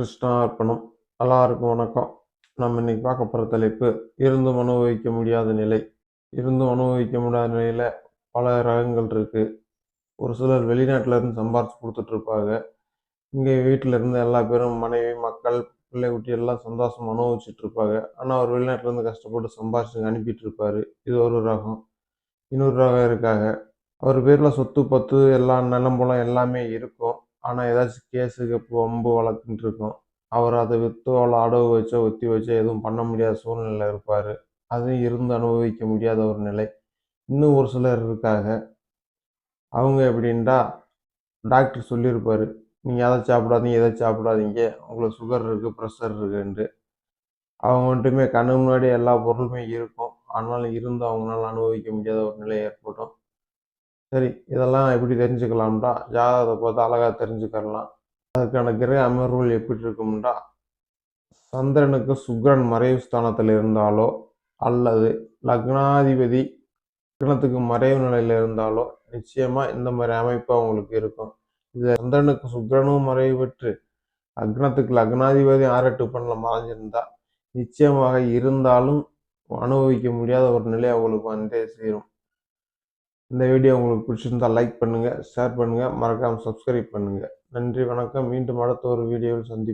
கிருஷ்ணா அர்ப்பணம். எல்லாருக்கும் வணக்கம். நம்ம இன்னைக்கு பார்க்க போகிற தலைப்பு இருந்தும் அனுபவிக்க முடியாத நிலை. இருந்தும் அனுபவிக்க முடியாத நிலையில் பல ரகங்கள் இருக்குது ஒரு சிலர் வெளிநாட்டிலேருந்து சம்பாரிச்சு கொடுத்துட்டு இருப்பாங்க. இங்கே வீட்டில் இருந்து எல்லா பேரும் மனைவி மக்கள் பிள்ளை குட்டி எல்லாம் சந்தோஷம் அனுபவிச்சுட்டு இருப்பாங்க. ஆனால் அவர் வெளிநாட்டிலேருந்து கஷ்டப்பட்டு சம்பாரிச்சு அனுப்பிட்டு இருப்பாரு. இது ஒரு ரகம். இன்னொரு ரகம் இருக்காங்க. அவர் பேரில் சொத்து பத்து எல்லா நிலம்பலம் எல்லாமே இருக்கும். ஆனால் ஏதாச்சும் கேஸுக்கு வம்பு வழக்குன்னு இருக்கும். அவர் அதை விற்றோ இல்லை அடவு வச்சோ ஒத்தி வச்சோ எதுவும் பண்ண முடியாத சூழ்நிலையில் இருப்பார். அதுவும் இருந்து அனுபவிக்க முடியாத ஒரு நிலை. இன்னும் ஒரு சிலர் இருக்காங்க. அவங்க எப்படின்டா டாக்டர் சொல்லியிருப்பார். நீங்கள் அதை சாப்பிடாதீங்க எதை சாப்பிடாதீங்க. உங்களுக்கு சுகர் இருக்குது ப்ரெஷர் இருக்குன்ட்டு. அவங்க மட்டுமே கண்ணு முன்னாடி எல்லா பொருளுமே இருக்கும். ஆனாலும் இருந்து அவங்களால அனுபவிக்க முடியாத ஒரு நிலை ஏற்படும். சரி இதெல்லாம் எப்படி தெரிஞ்சுக்கலாம்டா? ஜாதகத்தை பார்த்து அழகாக தெரிஞ்சுக்கலாம் அதுக்கான கிரக அமர்வுகள் எப்படி இருக்கும்டா? சந்திரனுக்கு சுக்ரன் மறைவு ஸ்தானத்தில் இருந்தாலோ அல்லது லக்னாதிபதி கிணத்துக்கு மறைவு நிலையில் இருந்தாலோ நிச்சயமாக இந்த மாதிரி அமைப்பு அவங்களுக்கு இருக்கும். இது சந்திரனுக்கு சுக்ரனும் மறைவு பெற்று லக்னத்துக்கு லக்னாதிபதி ஆரெட்டு பண்ணல மறைஞ்சிருந்தா நிச்சயமாக இருந்தாலும் அனுபவிக்க முடியாத ஒரு நிலை அவங்களுக்கு வந்தே சேரும். இந்த வீடியோ உங்களுக்கு பிடிச்சிருந்தா லைக் பண்ணுங்கள் ஷேர் பண்ணுங்கள் மறக்காமல் சப்ஸ்கிரைப் பண்ணுங்கள் நன்றி வணக்கம். மீண்டும் அடுத்த ஒரு வீடியோவில் சந்திப்போம்.